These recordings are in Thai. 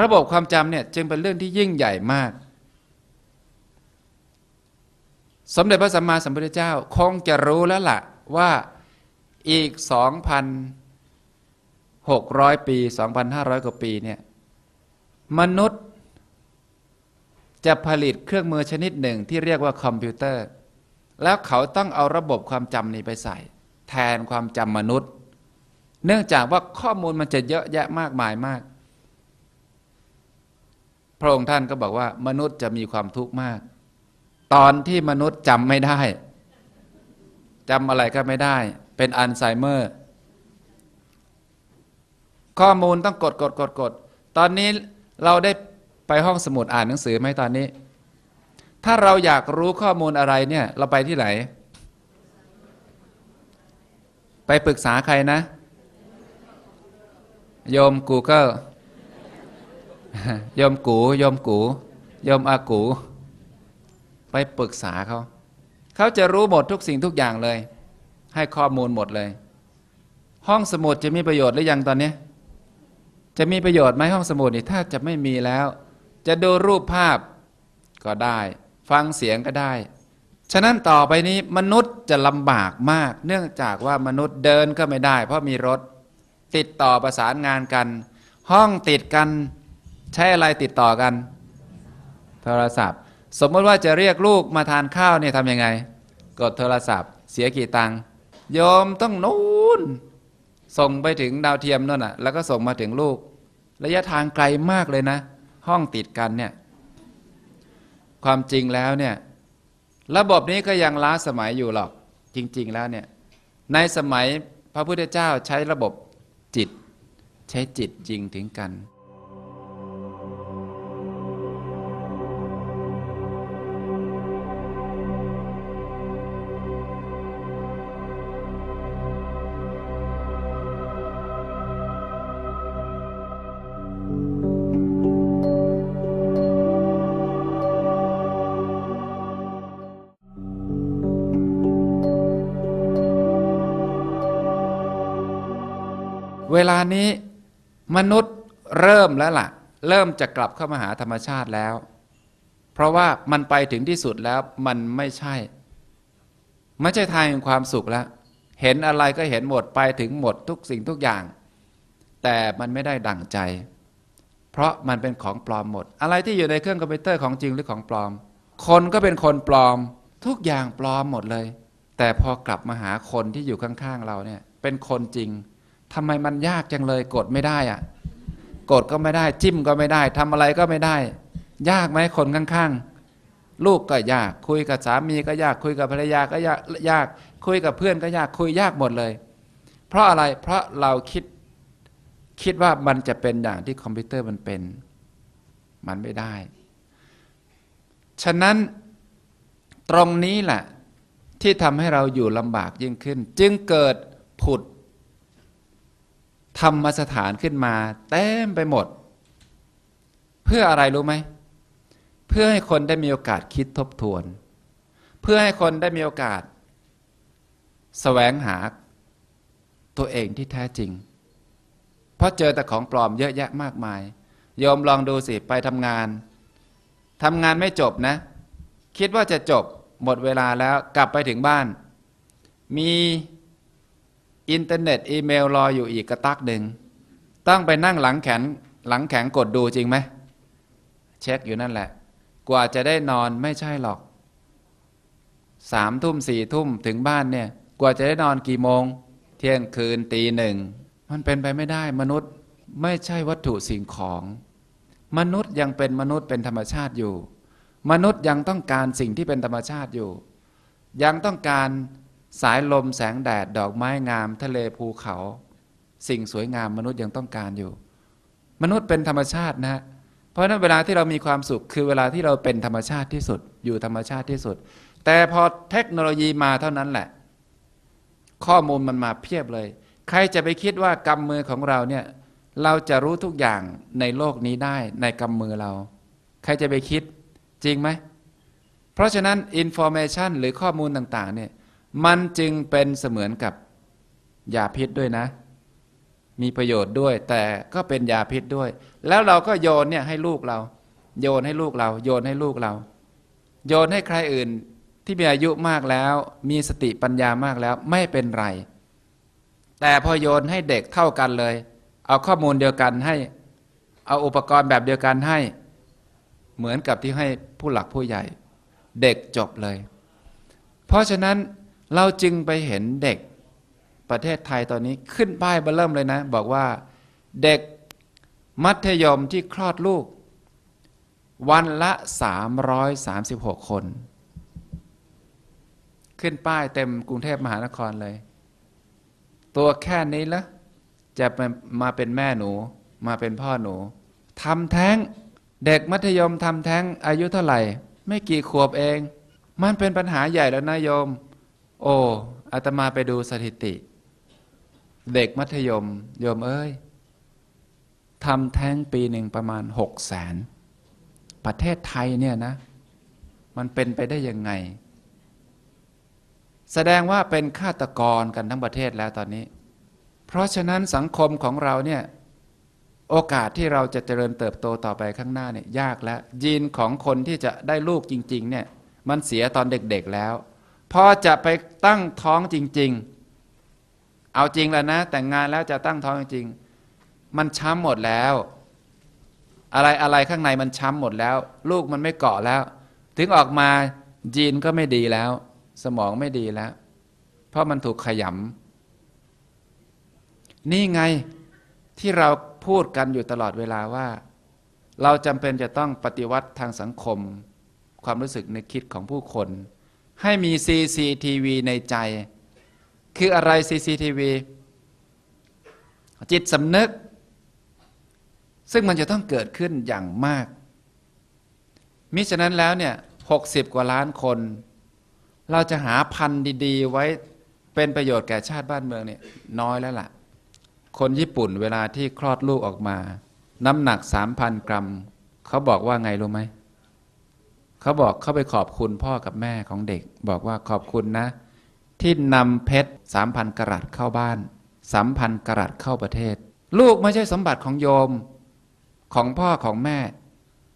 ระบบความจำเนี่ยจึงเป็นเรื่องที่ยิ่งใหญ่มาก สมเด็จพระสัมมาสัมพุทธเจ้าคงจะรู้แล้วล่ะว่าอีก 2,600 ปี 2,500 กว่าปีเนี่ยมนุษย์จะผลิตเครื่องมือชนิดหนึ่งที่เรียกว่าคอมพิวเตอร์ แล้วเขาต้องเอาระบบความจำนี้ไปใส่ แทนความจำมนุษย์ เนื่องจากว่าข้อมูลมันจะเยอะแยะมากมายมาก พระองค์ท่านก็บอกว่ามนุษย์จะมีความทุกข์มาก ตอนที่มนุษย์จำไม่ได้จำอะไรก็ไม่ได้ เป็นอัลไซเมอร์ ข้อมูลต้องกดกดกดกดตอนนี้เราได้ไปห้องสมุดอ่านหนังสือไหมตอนนี้ ถ้าเราอยากรู้ข้อมูลอะไรเนี่ย เราไปที่ไหน ไปปรึกษาใครนะ โยม Google ยมกูโยมกูโยมอากู ไปปรึกษาเขา เขาจะรู้หมดทุกสิ่งทุกอย่างเลย ให้ข้อมูลหมดเลย ห้องสมุดจะมีประโยชน์หรือยังตอนนี้ จะมีประโยชน์ไหมห้องสมุดนี่ถ้าจะไม่มีแล้ว จะดูรูปภาพก็ได้ ฟังเสียงก็ได้ ฉะนั้นต่อไปนี้มนุษย์จะลำบากมาก เนื่องจากว่ามนุษย์เดินก็ไม่ได้ เพราะมีรถ ติดต่อประสานงานกัน ห้องติดกัน ใช้อะไรติดต่อกัน โทรศัพท์ สมมติว่าจะเรียกลูกมาทานข้าวเนี่ยทำยังไง กดโทรศัพท์ เสียกี่ตังค์โยมต้องนู้นส่งไปถึงดาวเทียมนั่นน่ะ แล้วก็ส่งมาถึงลูก ระยะทางไกลมากเลยนะ ห้องติดกันเนี่ย ความจริงแล้วเนี่ย ระบบนี้ก็ยังล้าสมัยอยู่หรอก จริง ๆ แล้วเนี่ย ในสมัยพระพุทธเจ้าใช้ระบบจิต ใช้จิตจริงถึงกัน เวลานี้มนุษย์เริ่มแล้วล่ะ เริ่มจะกลับเข้ามาหาธรรมชาติแล้ว เพราะว่ามันไปถึงที่สุดแล้วมันไม่ใช่ ไม่ใช่ทางแห่งความสุขแล้ว เห็นอะไรก็เห็นหมดไปถึงหมดทุกสิ่งทุกอย่าง แต่มันไม่ได้ดั่งใจ เพราะมันเป็นของปลอมหมด อะไรที่อยู่ในเครื่องคอมพิวเตอร์ของจริงหรือของปลอม คนก็เป็นคนปลอม ทุกอย่างปลอมหมดเลย แต่พอกลับมาหาคนที่อยู่ข้างๆเราเนี่ยเป็นคนจริง ทำไมมันยากจังเลยกดไม่ได้อะกดก็ไม่ได้ จิ้มก็ไม่ได้ทำอะไรก็ไม่ได้ ยากไหมคนข้างๆ ลูกก็ยาก คุยกับสามีก็ยาก คุยกับภรรยาก็ยากยาก คุยกับเพื่อนก็ยากคุยยากหมดเลย เพราะอะไรเพราะเราคิดคิดว่ามันจะเป็นอย่างที่คอมพิวเตอร์มันเป็น มันไม่ได้ ฉะนั้นตรงนี้แหละที่ทำให้เราอยู่ลำบากยิ่งขึ้น จึงเกิดผุด ธรรมสถานขึ้นมาเต็มไปหมด เพื่ออะไรรู้ไหม เพื่อให้คนได้มีโอกาสคิดทบทวน เพื่อให้คนได้มีโอกาสแสวงหาตัวเองที่แท้จริง เพราะเจอแต่ของปลอมเยอะแยะมากมายโยมลองดูสิไปทำงานทำงานไม่จบนะ คิดว่าจะจบหมดเวลาแล้วกลับไปถึงบ้าน มี อินเทอร์เน็ตอีเมลรออยู่อีกกระตักหนึ่งต้องไปนั่งหลังแขนหลังแข็งกดดูจริงไหมเช็คอยู่นั่นแหละ กว่าจะได้นอนไม่ใช่หรอกสามทุ่มสี่ทุ่มถึงบ้านเนี่ย กว่าจะได้นอนกี่โมง เที่ยงคืนตีหนึ่ง มันเป็นไปไม่ได้มนุษย์ไม่ใช่วัตถุสิ่งของ มนุษย์ยังเป็นมนุษย์เป็นธรรมชาติอยู่ มนุษย์ยังต้องการสิ่งที่เป็นธรรมชาติอยู่ ยังต้องการ สายลมแสงแดดดอกไม้งาม ทะเลภูเขา สิ่งสวยงามมนุษย์ยังต้องการอยู่ มนุษย์เป็นธรรมชาตินะเพราะนั้นเวลาที่เรามีความสุขคือเวลาที่เราเป็นธรรมชาติที่สุด อยู่ธรรมชาติที่สุด แต่พอเทคโนโลยีมาเท่านั้นแหละ ข้อมูลมันมาเพียบเลย ใครจะไปคิดว่ากำมือของเราเนี่ยเราจะรู้ทุกอย่างในโลกนี้ได้ในกำมือเรา ใครจะไปคิดจริงไหม เพราะฉะนั้นอินโฟเมชันหรือข้อมูลต่างๆเนี่ย มันจึงเป็นเสมือนกับยาพิษด้วยนะ มีประโยชน์ด้วย แต่ก็เป็นยาพิษด้วย แล้วเราก็โยนเนี่ยให้ลูกเรา โยนให้ลูกเรา โยนให้ลูกเรา โยนให้ใครอื่นที่มีอายุมากแล้ว มีสติปัญญามากแล้วไม่เป็นไร แต่พอโยนให้เด็กเท่ากันเลย เอาข้อมูลเดียวกันให้ เอาอุปกรณ์แบบเดียวกันให้ เหมือนกับที่ให้ผู้หลักผู้ใหญ่ เด็กจบเลย เพราะฉะนั้น เราจึงไปเห็นเด็กประเทศไทยตอนนี้ขึ้นป้ายเบอร์เริ่มเลยนะ บอกว่าเด็กมัธยมที่คลอดลูก วันละ 336 คน ขึ้นป้ายเต็มกรุงเทพมหานครเลย ตัวแค่นี้ละจะมามาเป็นแม่หนู มาเป็นพ่อหนูทำแท้งเด็กมัธยมทำแท้งอายุเท่าไหร่ ไม่กี่ขวบเอง มันเป็นปัญหาใหญ่แล้วนะโยม โอ้อาตมาไปดูสถิติ เด็กมัธยม โยมเอ้ยทำแท้งปีหนึ่งประมาณหกแสนประเทศไทยเนี่ยนะ มันเป็นไปได้ยังไง แสดงว่าเป็นฆาตกรกันทั้งประเทศแล้วตอนนี้ เพราะฉะนั้นสังคมของเราเนี่ยโอกาสที่เราจะเจริญเติบโตต่อไปข้างหน้าเนี่ยยากแล้วยีนของคนที่จะได้ลูกจริง ๆ เนี่ย มันเสียตอนเด็กๆแล้ว พอจะไปตั้งท้องจริง ๆ เอาจริงแล้วนะ แต่งงานแล้วจะตั้งท้องจริงๆมันช้ำหมดแล้ว อะไรอะไรข้างในมันช้ำหมดแล้ว ลูกมันไม่เกาะแล้ว ถึงออกมายีนก็ไม่ดีแล้ว สมองไม่ดีแล้ว เพราะมันถูกขยำนี่ไงที่เราพูดกันอยู่ตลอดเวลาว่า เราจำเป็นจะต้องปฏิวัติทางสังคม ความรู้สึกนึกคิดของผู้คน ให้มี CCTV ในใจ คืออะไร CCTV จิตสำนึก ซึ่งมันจะต้องเกิดขึ้นอย่างมาก มิฉะนั้นแล้วเนี่ยหกสิบกว่าล้านคน เราจะหาพันธุ์ดีๆ ไว้เป็นประโยชน์แก่ชาติบ้านเมืองเนี่ยน้อยแล้วล่ะ คนญี่ปุ่นเวลาที่คลอดลูกออกมา น้ำหนักสามพันกรัม เขาบอกว่าไงรู้ไหม เขาบอกเขาไปขอบคุณพ่อกับแม่ของเด็ก บอกว่าขอบคุณนะ ที่นำเพชรสามพันกรัตเข้าบ้านสามพันกรัตเข้าประเทศ ลูกไม่ใช่สมบัติของโยมของพ่อของแม่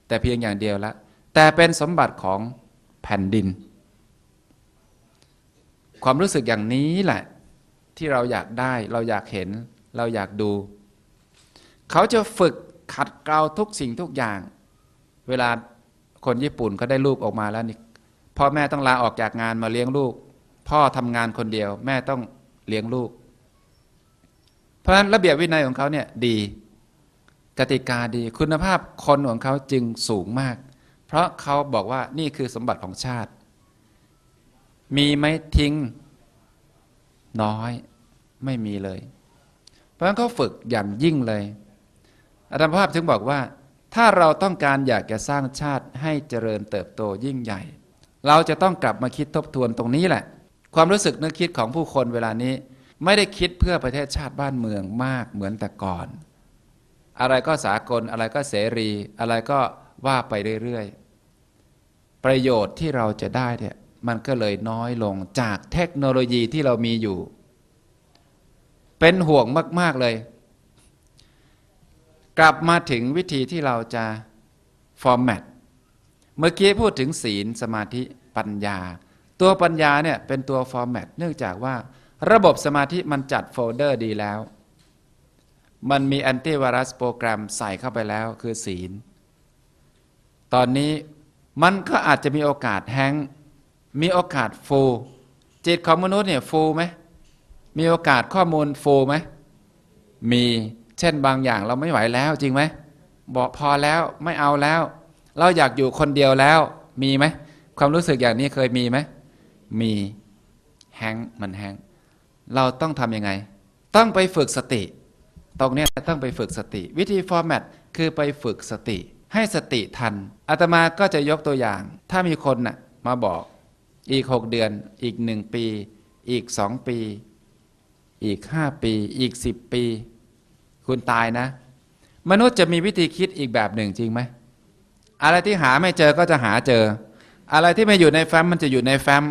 แต่เพียงอย่างเดียวละ แต่เป็นสมบัติของแผ่นดิน ความรู้สึกอย่างนี้แหละ ที่เราอยากได้เราอยากเห็น เราอยากดู เขาจะฝึกขัดเกลาทุกสิ่งทุกอย่าง เวลา คนญี่ปุ่นเขาได้ลูกออกมาแล้วนี่พ่อแม่ต้องลาออกจากงานมาเลี้ยงลูก พ่อทำงานคนเดียว แม่ต้องเลี้ยงลูก เพราะฉะนั้นระเบียบวินัยของเขาเนี่ยดีกติกาดีคุณภาพคนของเขาจึงสูงมาก เพราะเขาบอกว่านี่คือสมบัติของชาติ มีไหมทิ้ง น้อยไม่มีเลย เพราะฉะนั้นเขาฝึกอย่างยิ่งเลยอาจารย์ภาพถึงบอกว่า ถ้าเราต้องการอยากจะสร้างชาติให้เจริญเติบโตยิ่งใหญ่ เราจะต้องกลับมาคิดทบทวนตรงนี้แหละ ความรู้สึกนึกคิดของผู้คนเวลานี้ ไม่ได้คิดเพื่อประเทศชาติบ้านเมืองมากเหมือนแต่ก่อน อะไรก็สากลอะไรก็เสรี อะไรก็ว่าไปเรื่อยๆ ประโยชน์ที่เราจะได้เนี่ยมันก็เลยน้อยลงจากเทคโนโลยีที่เรามีอยู่ เป็นห่วงมาก ๆเลย กลับมาถึงวิธีที่เราจะฟอร์แมตเมื่อกี้พูดถึงศีลสมาธิปัญญา ตัวปัญญาเนี่ยเป็นตัวฟอร์แมตเนื่องจากว่าระบบสมาธิมันจัดโฟลเดอร์ดีแล้ว มันมีแอนตี้ไวรัสโปรแกรมใส่เข้าไปแล้วคือศีล ตอนนี้มันก็อาจจะมีโอกาสแฮงมีโอกาสฟูจิตของมนุษย์เนี่ยฟูไหมมีโอกาสข้อมูลฟูไหมมี ช่นบางอย่างเราไม่ไหวแล้วจริงไหมบอกพอแล้วไม่เอาแล้ว เราอยากอยู่คนเดียวแล้วมีไหมความรู้สึกอย่างนี้เคยมีไหมมีแฮงมันแฮงเราต้องทำยังไง ต้องไปฝึกสติ ตรงเนี้ยต้องไปฝึกสติ วิธีฟอร์แมตคือไปฝึกสติ ให้สติทันอาตมาก็จะยกตัวอย่าง ถ้ามีคนน่ะมาบอกอีกหกเดือน อีกหนึ่งปี อีกสองปี อีกห้าปี อีกสิบปี คุณตายนะ มนุษย์จะมีวิธีคิดอีกแบบหนึ่งจริงไหมอะไรที่หาไม่เจอก็จะหาเจอ อะไรที่ไม่อยู่ในแฟ้มมันจะอยู่ในแฟ้ม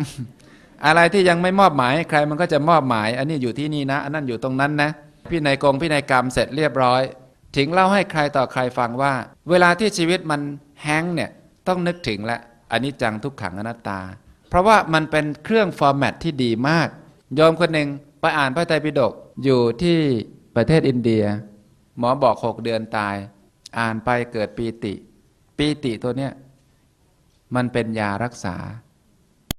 อะไรที่ยังไม่มอบหมายให้ใครมันก็จะมอบหมาย อันนี้อยู่ที่นี่นะ อันนั้นอยู่ตรงนั้นนะพี่นายกงพี่นายกรรมเสร็จเรียบร้อยถิงเล่าให้ใครต่อใครฟังว่า เวลาที่ชีวิตมันแห้งเนี่ยต้องนึกถึงและอันนี้จังทุกขังอนัตตา เพราะว่ามันเป็นเครื่องฟอร์แมตที่ดีมากโยมคนหนึ่งไปอ่านพระไตรปิฎกอยู่ที่ ประเทศอินเดีย หมอบอกหกเดือนตาย อ่านไปเกิดปีติ ปีติตัวเนี้ยมันเป็นยารักษา